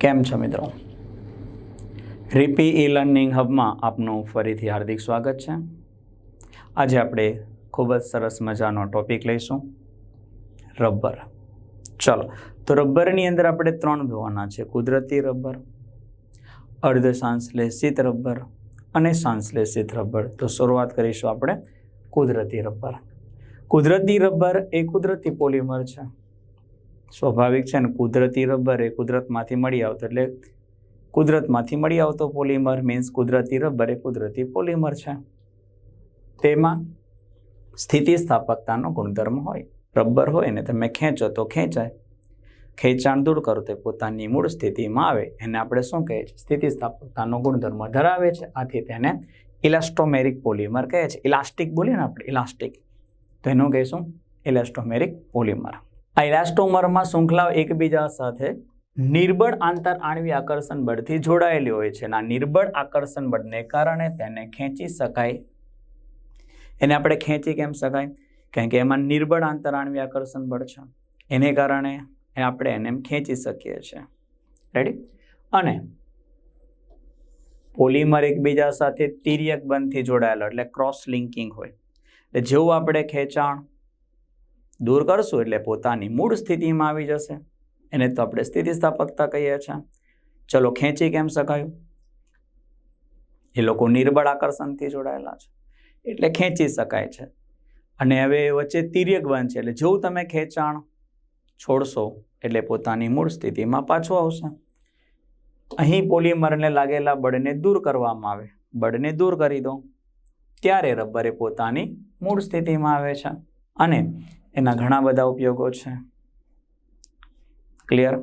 કેમ છો મિત્રો? રીપી ઈ લર્નિંગ હબમાં આપનું ફરીથી હાર્દિક સ્વાગત છે. આજે આપણે ખૂબ જ સરસ મજાનો ટોપિક લઈશું. રબર. ચલો, તો રબરની અંદર આપણે ત્રણ જોવાના છે. કુદરતી રબર અર્ધ સાંશ્લેષિત રબર અને સાંશ્લેષિત રબર. તો શરૂઆત કરીશું આપણે કુદરતી રબર. કુદરતી રબર એ કુદરતી પોલિમર છે. સ્વાભાવિક છે ને કુદરતી રબર એ કુદરતમાંથી મળી આવતો, એટલે કુદરતમાંથી મળી આવતો પોલિમર મીન્સ કુદરતી રબર એ કુદરતી પોલિમર છે. તેમાં સ્થિતિસ્થાપકતાનો ગુણધર્મ હોય, રબર હોય ને તમે ખેંચો તો ખેંચાય. ખેંચાણ દૂર કરો તો પોતાની મૂળ સ્થિતિમાં આવે. એને આપણે શું કહે છે સ્થિતિસ્થાપકતાનો ગુણધર્મ ધરાવે છે. આથી તેને ઇલાસ્ટોમેરિક પોલિમર કહે છે. ઇલાસ્ટિક બોલીએ ને આપણે, ઇલાસ્ટિક. તો એનું કહીશું? Elastomeric polymer. આ ઇલાસ્ટોમરમાં શૃંખલાઓ એકબીજા સાથે નિર્બળ આંતર આણવી આકર્ષણ બળથી જોડાયેલી હોય છે આ નિર્બળ આકર્ષણ બળને કારણે તેને ખેંચી શકાય. એને આપણે ખેંચી કેમ શકાય? કારણ કે એમાં નિર્બળ આંતર આણવી આકર્ષણ બળ છે. એને કારણે આપણે એને ખેંચી શકીએ છીએ. રેડી અને પોલિમર એકબીજા સાથે તિર્યક બંધથી જોડાયેલો, એટલે ક્રોસ લિંકિંગ હોય. એટલે જેવું આપણે ખેંચાણ દૂર કરશું એટલે પોતાની મૂળ સ્થિતિમાં આવી જશે. એને તો આપણે સ્થિતિસ્થાપકતા કહીએ છીએ. ચલો ખેંચી કેમ શકાયું? એ લોકો નિર્બળ આકર્ષણથી જોડાયેલા છે. એટલે ખેંચી શકાય છે. અને હવે વચ્ચે તિર્યક બંધ છે એટલે જેવું તમે ખેંચાણ છોડશો એટલે પોતાની મૂળ સ્થિતિમાં પાછો આવશે. અહીં પોલિમરને લાગેલા બળને દૂર કરવામાં આવે. બળને દૂર કરી દો. ત્યારે રબરે પોતાની મૂળ સ્થિતિમાં આવે છે. અને એના ઘણા બધા ઉપયોગો છે. ક્લિયર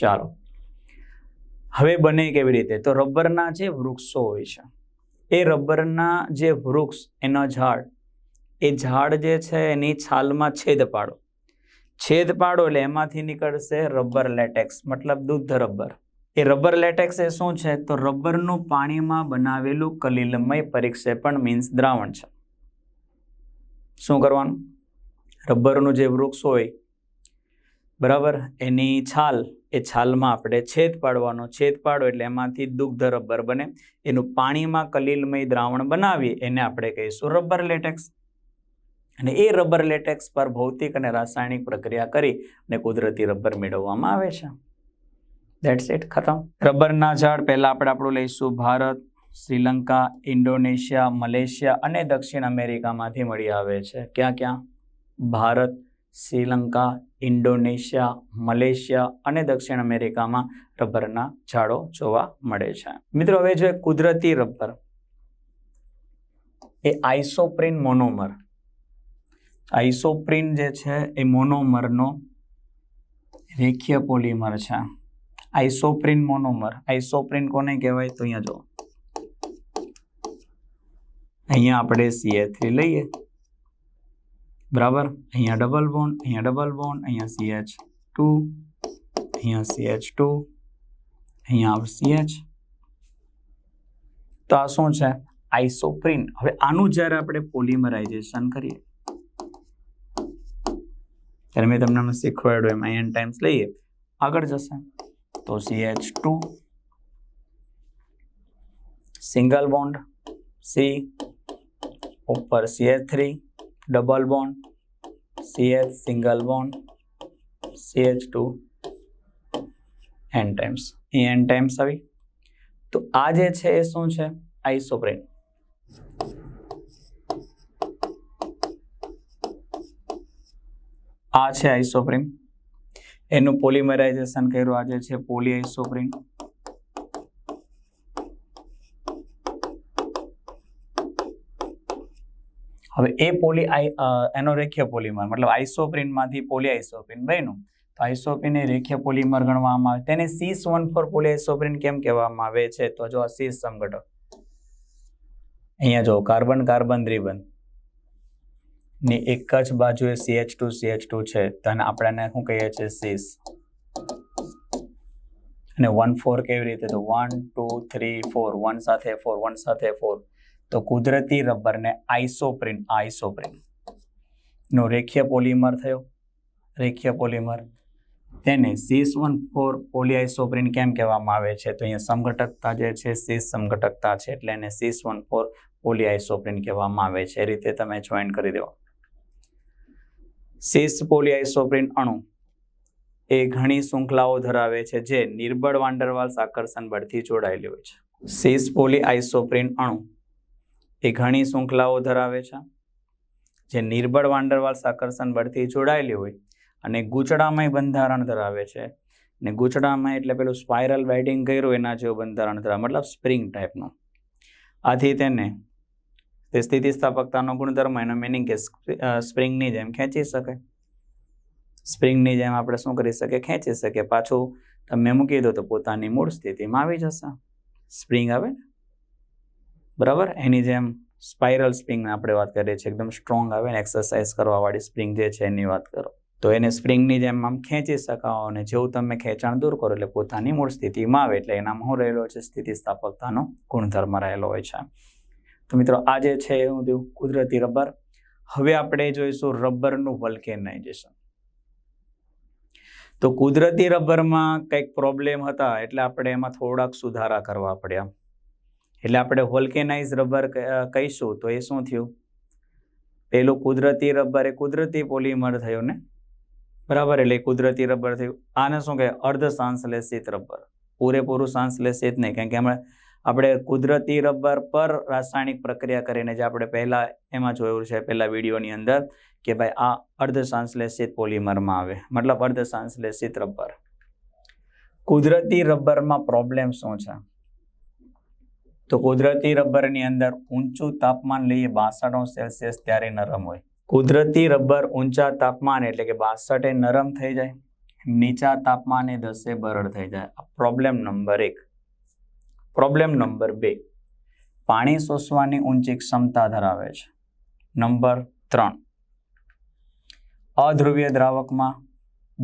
ચાલો. હવે બને કેવી રીતે? તો રબરના જે વૃક્ષો હોય છે, એ રબરના જે વૃક્ષ, એના ઝાડ, એ ઝાડ જે છે એની છાલમાં છેદ પાડો. છેદ પાડો એટલે એમાંથી નીકળશે રબર લેટેક્સ, મતલબ દૂધ રબર. એ રબર લેટેક્સ એ શું છે? તો રબરનું પાણીમાં બનાવેલું કલિલમય પરિક્ષેપણ મીન્સ દ્રાવણ છે. શું કરવાનું? રબરનું જે વૃક્ષ હોય, બરાબર? એની છાલ, એ છાલમાં આપણે છેદ પાડવાનો, છેદ પાડો એટલે એમાંથી દુગ્ધ રબર બને. એનું પાણીમાં કલીલમય દ્રાવણ બનાવી એને આપણે કહીશું રબર લેટેક્સ. અને એ રબર લેટેક્સ પર ભૌતિક અને રાસાયણિક પ્રક્રિયા કરી અને કુદરતી રબર મેળવવામાં આવે છે. દેટ્સ ઇટ ખતમ. રબરના ઝાડ પહેલાં આપણે આપણું લઈશું ભારત, શ્રીલંકા, ઇન્ડોનેશિયા, મલેશિયા અને દક્ષિણ અમેરિકામાંથી મળી આવે છે. ક્યાં ક્યાં? ભારત, શ્રીલંકા, ઇન્ડોનેશિયા, મલેશિયા અને દક્ષિણ અમેરિકામાં રબરના ઝાડો જોવા મળે છે. મિત્રો, હવે જોઈએ કુદરતી રબર. એ આઇસોપ્રિન મોનોમર. આઇસોપ્રિન જે છે, એ મોનોમરનો રેખીય પોલિમર છે. આઇસોપ્રિન મોનોમર. આઇસોપ્રિન કોને કહેવાય? તો અહીંયા જો. અહીંયા આપણે સીએ થ્રી લઈએ. બરાબર? અહીંયા ડબલ બોન્ડ અહીંયા ડબલ બોન્ડ અહીંયા સીએચ ટુ અહીંયા સીએચ ટુ અહીંયા સીએચ તો આ શું છે? આઈસોપ્રિન હવે આનું જ્યારે આપણે પોલિમરાઇઝેશન કરીએ, ત્યારે મેં તમને હમણાં શીખવાડ્યું એમ આયન ટાઈમ્સ લઈએ. આગળ જશે. તો CH two single bond C ઉપર CH three double bond, CH single bond, CH two, N times. એ એન ટાઈમ્સ આવી. તો આ જે છે એ શું છે? આઈસોપ્રેન આ છે આઈસોપ્રિન એનું પોલિમરાઇઝેશન કર્યું આ જે છે પોલી આઈસોપ્રિન હવે એ પોલી એનો રેખીય પોલીમર મતલબ આઇસોપ્રિનમાંથી પોલી આઇસોપ્રિન બન્યું. તો આઇસોપ્રિન એ રેખીય પોલીમર ગણવામાં આવે. તેને cis one four poly isoprene કેમ કહેવામાં આવે છે? તો જો સીસ સમઘટક અહીંયા જો કાર્બન કાર્બન દ્વિબંધની એક જ બાજુએ સીએચ ટુ સીએચ ટુ છે. તને આપણે શું કહીએ છીએ? સીસ. અને વન ફોર કેવી રીતે? તો one, two, three, four. One સાથે ફોર, વન સાથે ફોર. તો કુદરતી રબરને આઈસોપ્રિન આઈસોપ્રિન નો રેખીય પોલિમર થયો. રેખીય પોલિમર તેને સીસ વન ફોર પોલિઆઇસોપ્રિન કેમ કહેવામાં આવે છે? તો અહીંયા સમઘટકતા જે છે સીસ સમઘટકતા છે, એટલે એને સીસ વન ફોર પોલિઆઇસોપ્રિન કહેવામાં આવે છે. એ રીતે તમે જોઈન કરી દો. સીસ પોલિઆઇસોપ્રિન અણુ એ ઘણી શૃંખલાઓ ધરાવે છે જે નિર્બળ વાંડરવાલ્સ આકર્ષણ બળથી જોડાયેલી હોય છે. સીસ પોલિઆઇસોપ્રિન અણુ એ ઘણી શૃંખલાઓ ધરાવે છે. જે નિર્બળ વાંડરવાલ્સ આકર્ષણ બળથી જોડાયેલી હોય અને ગૂંચળામય બંધારણ ધરાવે છે. ને ગૂંચળામય એટલે પેલું સ્પાયરલ બાઇડિંગ કર્યું, એના જેવું બંધારણ ધરાવે, મતલબ સ્પ્રિંગ ટાઈપનું આથી તેને તે સ્થિતિસ્થાપકતાનો ગુણધર્મ, એનો મિનિંગ કે સ્પ્રિંગની જેમ ખેંચી શકે. સ્પ્રિંગની જેમ આપણે શું કરી શકીએ? ખેંચી શકીએ. પાછું તમે મૂકી દો તો પોતાની મૂળ સ્થિતિમાં આવી જશે. સ્પ્રિંગ આવે ને? બરાબર? એની જેમ સ્પાઇરલ સ્પ્રિંગ આપણે વાત કરીએ છીએ, એકદમ સ્ટ્રોંગ આવે ને એક્સરસાઇઝ કરવાવાળી સ્પ્રિંગ જે છે એની વાત કરો. તો એને સ્પ્રિંગની જેમ આમ ખેંચી શકાવો અને જેવું તમે ખેંચાણ દૂર કરો એટલે પોતાની મૂળ સ્થિતિમાં આવે એટલે એનામાં શું રહેલો છે, સ્થિતિસ્થાપકતાનો ગુણધર્મ રહેલો હોય છે. તો મિત્રો, આ જે છે એ હું થયું કુદરતી રબર. હવે આપણે જોઈશું રબરનું વલ્કેનાઇઝેશન તો કુદરતી રબરમાં કંઈક પ્રોબ્લેમ હતા એટલે આપણે એમાં થોડાક સુધારા કરવા પડ્યા. એટલે આપણે હોલ્કેનાઇઝ રબર કહીશું તો એ શું થયું? પેલું કુદરતી રબર, એ કુદરતી પોલિમર થયું ને? બરાબર, એટલે કુદરતી રબર થયું. આને શું કહે? અર્ધ સાંસલેષિત રબર. પૂરેપૂરું સાંસલેષિત નહીં, કારણ કે હમણાં આપણે કુદરતી રબર પર રાસાયણિક પ્રક્રિયા કરીને જે આપણે પહેલાં એમાં જોયું છે, પહેલાં વિડીયોની અંદર, કે ભાઈ આ અર્ધ સંશ્લેષિત પોલિમરમાં આવે. મતલબ અર્ધ સંશ્લેષિત રબર. કુદરતી રબરમાં પ્રોબ્લેમ શું છે? તો કુદરતી રબરની અંદર ઊંચું તાપમાન લઈએ બાસઠ સેલ્સિયસ ત્યારે નરમ હોય. કુદરતી રબર ઊંચા તાપમાન એટલે કે બાસઠે નરમ થઈ જાય, નીચા તાપમાને દસે બરડ થઈ જાય. પ્રોબ્લેમ નંબર એક. પ્રોબ્લેમ નંબર બે. પાણી શોષવાની ઊંચી ક્ષમતા ધરાવે છે. નંબર ત્રણ. અધ્રુવીય દ્રાવકમાં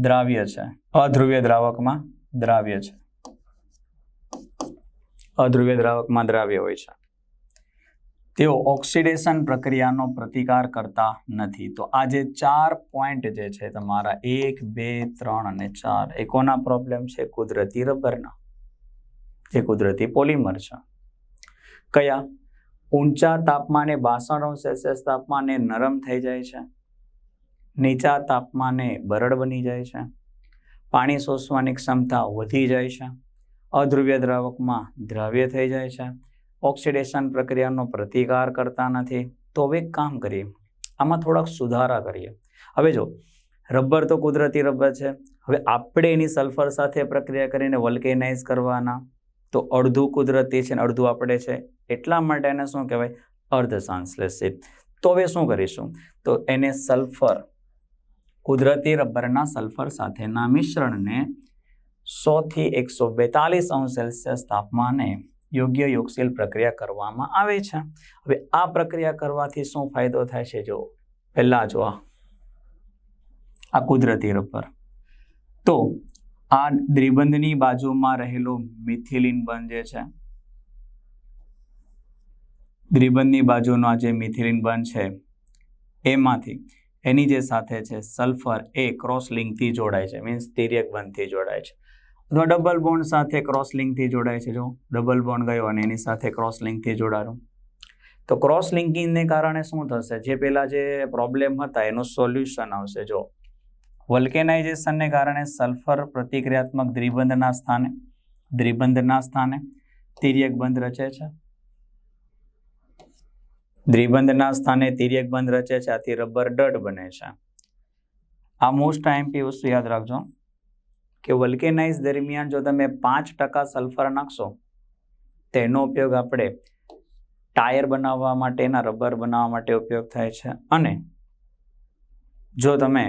દ્રાવ્ય છે. અધ્રુવીય દ્રાવકમાં દ્રાવ્ય છે. અધ્રુવીય દ્રાવકમાં દ્રાવ્ય હોય છે. તેઓ ઓક્સિડેશન પ્રક્રિયાનો પ્રતિકાર કરતા નથી. તો આ જે ચાર પોઈન્ટ જે છે તમારા એક, બે, ત્રણ અને ચાર, એ કોના પ્રોબ્લેમ છે? કુદરતી રબરના. જે કુદરતી પોલિમર છે. કયા? ઊંચા તાપમાને બાસઠ સેલ્સિયસ તાપમાને નરમ થઈ જાય છે. નીચા તાપમાને બરડ બની જાય છે. પાણી શોષવાની ક્ષમતા વધી જાય છે. અધ્રુવ્ય દ્રાવકમાં દ્રાવ્ય થઈ જાય છે. ઓક્સિડેશન પ્રક્રિયાનો પ્રતિકાર કરતા નથી. તો હવે કામ કરીએ. આમાં થોડાક સુધારા કરીએ. હવે જો, રબર તો કુદરતી રબર છે. હવે આપણે એની સલ્ફર સાથે પ્રક્રિયા કરીને વલ્કેનાઇઝ કરવાના. તો અડધું કુદરતી છે ને અડધું આપણે છે. એટલા માટે એને શું કહેવાય? અર્ધ સંશ્લેષિત. તો હવે શું કરીશું? તો એને સલ્ફર, કુદરતી રબરના સલ્ફર સાથેના મિશ્રણને સોથી એકસો બેતાલીસ અંશ સેલ્સિયસ તાપમાને યોગ્ય યોગશીલ પ્રક્રિયા કરવામાં આવે છે. હવે આ પ્રક્રિયા કરવાથી શું ફાયદો થાય છે? જો પહેલા જો આ કુદરતી રબર તો આ દ્રિબંધની બાજુમાં રહેલો મિથિલિન બંધ જે છે, દ્રિબંધની બાજુનો આ જે મિથિલિન બંધ છે, એમાંથી એની જે સાથે છે, સલ્ફર એ ક્રોસ લિંકથી જોડાય છે, મીન્સ તિર્યક બંધથી જોડાય છે. અથવા ડબલ બોન્ડ સાથે ક્રોસ લિંકથી જોડાય છે, જો. ડબલ બોન્ડ ગયો અને એની સાથે ક્રોસ લિંકથી જોડાયું. તો ક્રોસ લિંકિંગને કારણે શું થશે? જે પેલા જે પ્રોબ્લેમ હતા, એનું સોલ્યુશન આવશે, જો. વલ્કેનાઇઝેશનને કારણે સલ્ફર પ્રતિક્રિયાત્મક દ્વિબંધના સ્થાને દ્વિબંધના સ્થાને તિર્યક બંધ રચે છે. દ્વિબંધના સ્થાને તિર્યક બંધ રચે છે, આથી રબર ડટ બને છે. આ મોસ્ટ આઈએમપી વસ્તુ યાદ રાખજો. કે વલ્કેનાઇઝ દરમિયાન જો તમે પાંચ ટકા સલ્ફર નાખશો, તેનો ઉપયોગ આપણે ટાયર બનાવવા માટેના, રબર બનાવવા માટે ઉપયોગ થાય છે. અને જો તમે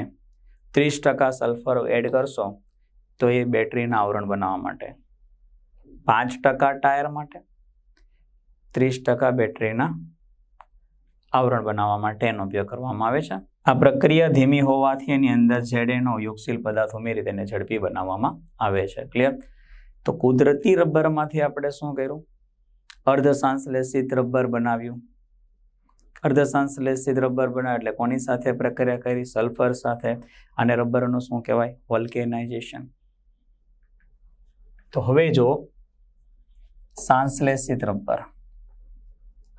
ત્રીસ ટકા સલ્ફર એડ કરશો, તો એ બેટરીના આવરણ બનાવવા માટે. પાંચ ટકા ટાયર માટે, ત્રીસ ટકા બેટરીના આવરણ બનાવવા માટે એનો ઉપયોગ કરવામાં આવે છે. આ પ્રક્રિયા ધીમી હોવાથી એની અંદર ઝેડેનો યોગશીલ પદાર્થ ઉમેરી તેને ઝડપી બનાવવામાં આવે છે. ક્લિયર તો કુદરતી રબરમાંથી આપણે શું કર્યું? અર્ધ સંશ્લેષિત રબર બનાવ્યું. અર્ધસંશ્લેષિત રબર બનાવે એટલે કોની સાથે પ્રક્રિયા કરી? સલ્ફર સાથે. અને રબરનું શું કહેવાય? વલ્કેનાઇઝેશન. તો હવે જો સંશ્લેષિત રબર.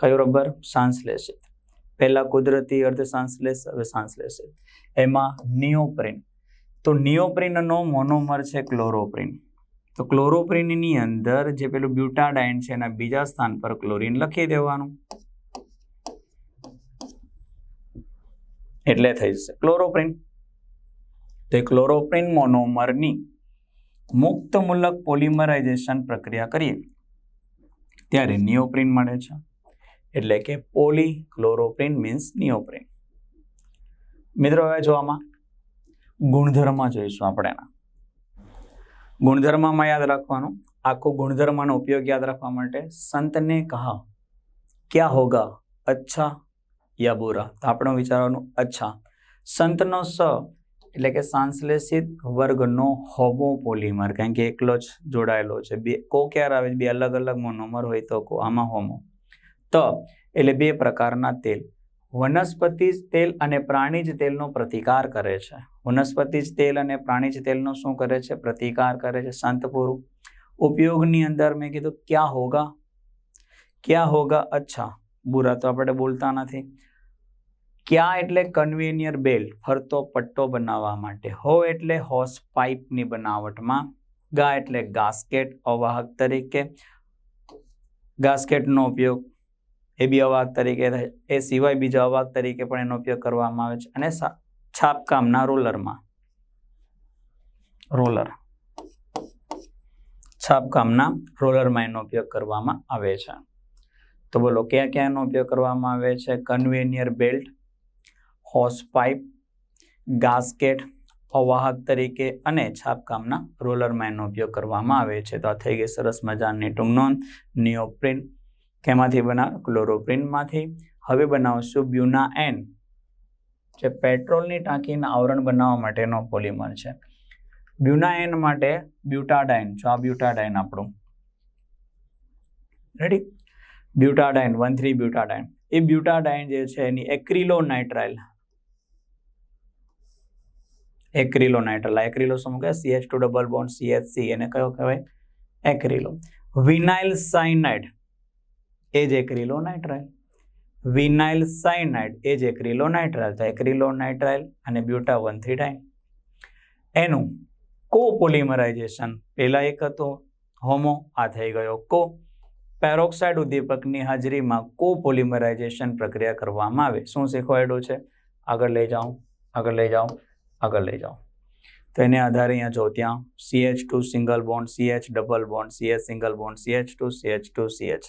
કયું રબર? સંશ્લેષિત. પહેલા કુદરતી અર્ધસંશ્લેષ હવે સંશ્લેષિત એમાં નિયોપ્રિન. તો નિયોપ્રિનનો મોનોમર છે ક્લોરોપ્રિન. તો ક્લોરોપ્રિનની અંદર જે પેલું બ્યુટાડાઇન છે, એના બીજા સ્થાન પર ક્લોરિન લખી દેવાનું. એટલે થઈ જશે ક્લોરોપ્રિન. તો એ ક્લોરોપ્રિન મોનોમરની મુક્ત મૂલક પોલિમરાઇઝેશન પ્રક્રિયા કરીએ. ત્યારે નિયોપ્રિન મળે છે. એટલે કે પોલી ક્લોરોપ્રિન મીન્સ નિયોપ્રિન મિત્રો, હવે જોવામાં ગુણધર્મ જોઈશું આપણે એના. ગુણધર્મમાં યાદ રાખવાનું, આખો ગુણધર્મનો ઉપયોગ યાદ રાખવા માટે સંતને કહા, ક્યાં હોગા, અચ્છા યા બુરા? તો આપણે વિચારવાનું, અચ્છા. સંતનો સ એટલે કે સાંશ્લેષિત વર્ગનો હોમો પોલીમર, કારણ કે એકલો જ જોડાયેલો છે. બે, કો ક્યારે આવે બે અલગ અલગ મોનોમર હોય તો કો, આમાં હોમો. ત એટલે બે પ્રકારના તેલ. વનસ્પતિ તેલ અને પ્રાણીજ તેલનો પ્રતિકાર કરે છે. વનસ્પતિ તેલ અને પ્રાણીજ તેલનો શું કરે છે? પ્રતિકાર કરે છે. સંતપૂરું ઉપયોગની અંદર મેં કીધું, ક્યાં હોગા? ક્યાં હોગા? અચ્છા, બુરા તો આપણે બોલતા નથી. ક્યાં એટલે કન્વેનિયર બેલ્ટ ફરતો પટ્ટો બનાવવા માટે. હો એટલે હોસ પાઇપની બનાવટમાં. ગા એટલે ગાસ્કેટ અવાહક તરીકે. ગાસ્કેટનો ઉપયોગ. એ બી અવાહક તરીકે એ સિવાય બીજા અવાહક તરીકે પણ એનો ઉપયોગ કરવામાં આવે છે. અને છાપકામના રોલરમાં. રોલર. છાપકામના રોલરમાં એનો ઉપયોગ કરવામાં આવે છે. તો બોલો, ક્યાં ક્યાં એનો ઉપયોગ કરવામાં આવે છે? Conveyor belt, hose pipe, gasket, અવાહક તરીકે અને છાપકામના રોલરમાં એનો ઉપયોગ કરવામાં આવે છે. તો આ થઈ ગઈ સરસ મજાની ટૂંક નોંધ નિયોપ્રિન કેમાંથી બનાવ ક્લોરોપ્રિનમાંથી. હવે બનાવશું બ્યુના એન, જે પેટ્રોલની ટાંકીના આવરણ બનાવવા માટેનો પોલિમર છે. બ્યુના એન માટે બ્યુટાડાઇન, જો આ બ્યુટાડાઇન આપણું. Ready butadiene, one three butadiene. એ બ્યુટાડાઇન જે છે એની એક્રિલો નાઇટ્રાઇલ એક્રિલો નાઇટ્રાઇલ એક્રિલો શું કહે CH two double bond CHC એને કયો કહેવાય? એક્રિલો. વિનાઇલ સાઇનાઇડ એ જ એક્રિલો નાઇટ્રાઇલ. વિનાઇલ સાયનાઇડ એ જ એક્રિલો નાઇટ્રાઇલ. તો એક્રિલો નાઇટ્રાઇલ અને બ્યુટા વન થ્રી ડાઇન એનું કોપોલિમરાઇઝેશન પહેલાં એક હતો, હોમો, આ થઈ ગયો. કો પેરોક્સાઇડ ઉદ્દીપકની હાજરીમાં કોપોલિમરાઇઝેશન પ્રક્રિયા કરવામાં આવે. શું શીખવાડ્યું છે? આગળ લઈ જાઓ, આગળ લઈ જાઓ, આગળ લઈ જાઓ. તો એને આધારે અહીંયા જો ત્યાં CH two single bond CH double bond CH single bond CH two CH two CH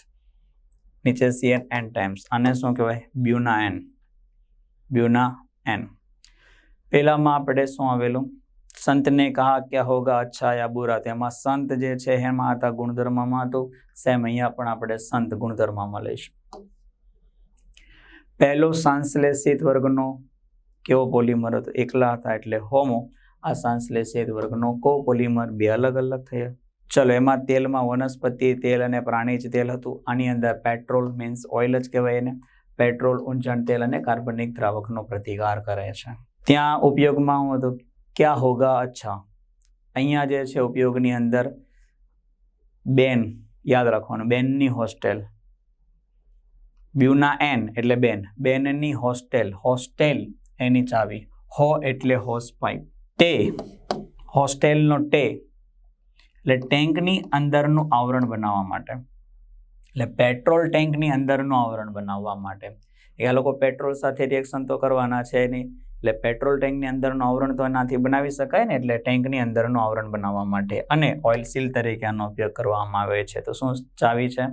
નીચે સીએન એન ટાઈમ્સ આને શું કહેવાય? બ્યુના એન બ્યુના એન પહેલામાં આપણે શું આવેલું? સંતને કહા ક્યાં હોગા, અચ્છા યા બુરા. તેમાં સંત જે છે, એમાં હતા ગુણધર્મમાં હતું સેમ અહીંયા પણ આપણે સંત ગુણધર્મમાં લઈશું. પહેલો સંશ્લેષિત વર્ગનો કેવો પોલિમર હતો? એકલા હતા એટલે હોમો. આ સંશ્લેષિત વર્ગનો કો પોલિમર બે અલગ અલગ થયા. ચલો, એમાં તેલમાં વનસ્પતિ તેલ અને પ્રાણીજ તેલ હતું. આની અંદર પેટ્રોલ, મીન્સ ઓઇલ જ કહેવાય એને. પેટ્રોલ, ઊંચણ તેલ અને કાર્બનિક દ્રાવકનો પ્રતિકાર કરે છે. ત્યાં ઉપયોગમાં હું હતું, ક્યાં હોગા? અચ્છા. અહીંયા જે છે ઉપયોગની અંદર બેન, યાદ રાખવાનું, બેનની હોસ્ટેલ. બ્યુના એન, એટલે બેન. બેનની હોસ્ટેલ. હોસ્ટેલ, એની ચાવી. હો એટલે હોસ પાઇપ. ટે હોસ્ટેલનો ટે. એટલે ટેન્કની અંદરનું આવરણ બનાવવા માટે. એટલે પેટ્રોલ ટેન્કની અંદરનું આવરણ બનાવવા માટે. એ લોકો પેટ્રોલ સાથે રિએક્શન તો કરવાના છે નહીં. એટલે પેટ્રોલ ટેન્કની અંદરનું આવરણ તો એનાથી બનાવી શકાય ને, એટલે ટેન્કની અંદરનું આવરણ બનાવવા માટે અને ઓઇલ સીલ તરીકે આનો ઉપયોગ કરવામાં આવે છે. તો શું ચાવી છે?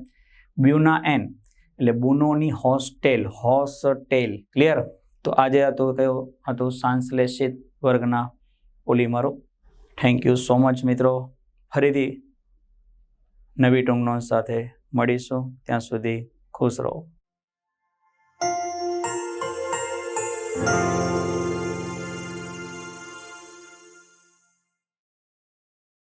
બ્યુના એન, એટલે બુનોની હોસ્ટેલ હોસ્ટેલ, ક્લિયર? તો આજે હતું કયો હતું સાંશ્લેષિત વર્ગના પોલીમરો થેન્ક યુ સો મચ મિત્રો. ફરીથી નવી ટૂંક નોંધ સાથે મળીશું. ત્યાં સુધી ખુશ રહો.